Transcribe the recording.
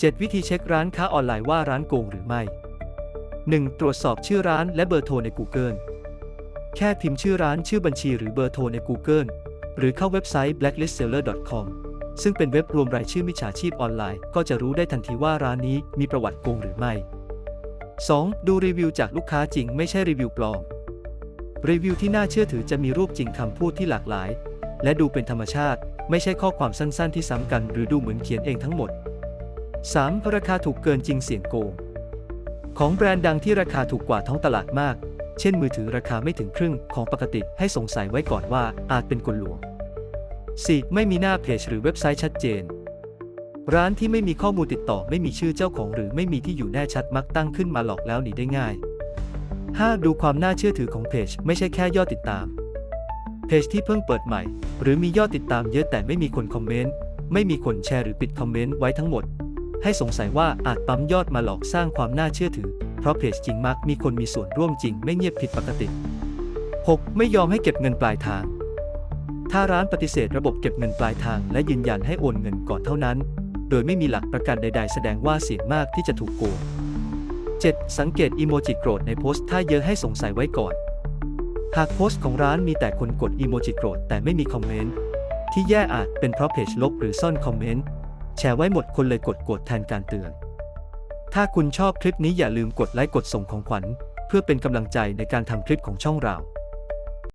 7 วิธีเช็คร้านค้าออนไลน์ว่าร้านโกงหรือไม่ 1. ตรวจสอบชื่อร้านและเบอร์โทรใน Google แค่พิมพ์ชื่อร้านชื่อบัญชีหรือเบอร์โทรใน Google หรือเข้าเว็บไซต์ blacklistseller.com ซึ่งเป็นเว็บรวมรายชื่อมิจฉาชีพออนไลน์ ก็จะรู้ได้ทันทีว่าร้านนี้มีประวัติโกงหรือไม่ 2. ดูรีวิวจากลูกค้าจริงไม่ใช่รีวิวปลอม รีวิวที่น่าเชื่อถือจะมีรูปจริงคำพูดที่หลากหลาย และดูเป็นธรรมชาติ ไม่ใช่ข้อความสั้นๆที่ซ้ำกัน หรือดูเหมือนเขียนเองทั้งหมด 3. ราคาถูกเกินจริงเสี่ยงโกง ของแบรนด์ดังที่ราคาถูกกว่าท้องตลาดมาก เช่นมือถือราคาไม่ถึงครึ่งของปกติให้สงสัยไว้ก่อนว่าอาจเป็นกลลวง 4. ไม่มีหน้าเพจหรือเว็บไซต์ชัดเจน ร้านที่ไม่มีข้อมูลติดต่อไม่มีชื่อเจ้าของหรือไม่มีที่อยู่แน่ชัดมักตั้งขึ้นมาหลอกแล้วหนีได้ง่าย 5. ดูความน่าเชื่อถือของเพจไม่ใช่แค่ยอดติดตาม เพจที่เพิ่งเปิดใหม่ หรือมียอดติดตามเยอะแต่ไม่มีคนคอมเมนต์ไม่มีคนแชร์หรือปิดคอมเมนต์ไว้ทั้งหมด ให้สงสัยว่าอาจปั๊มยอดมาหลอกสร้างความน่าเชื่อถือ เพราะเพจจริงมักมีคนมีส่วนร่วมจริงไม่เงียบผิดปกติ 6. ไม่ยอมให้เก็บเงินปลายทาง ถ้าร้านปฏิเสธระบบเก็บเงินปลายทาง และยืนยันให้โอนเงินก่อนเท่านั้น โดยไม่มีหลักประกันใด ๆ แสดงว่าเสี่ยงมากที่จะถูกโกง 7. สังเกตอีโมจิโกรธในโพสต์ถ้าเยอะให้สงสัยไว้ก่อน หากโพสต์ของร้านมีแต่คนกดอีโมจิโกรธแต่ไม่มีคอมเมนต์ที่แย่อาจเป็นเพราะเพจลบหรือซ่อนคอมเมนต์ แชร์ไว้หมดคนเลยกดกดแทนการเตือน ถ้าคุณชอบคลิปนี้อย่าลืมกดไลค์กดส่งของขวัญ เพื่อเป็นกำลังใจในการทำคลิปของช่องเรา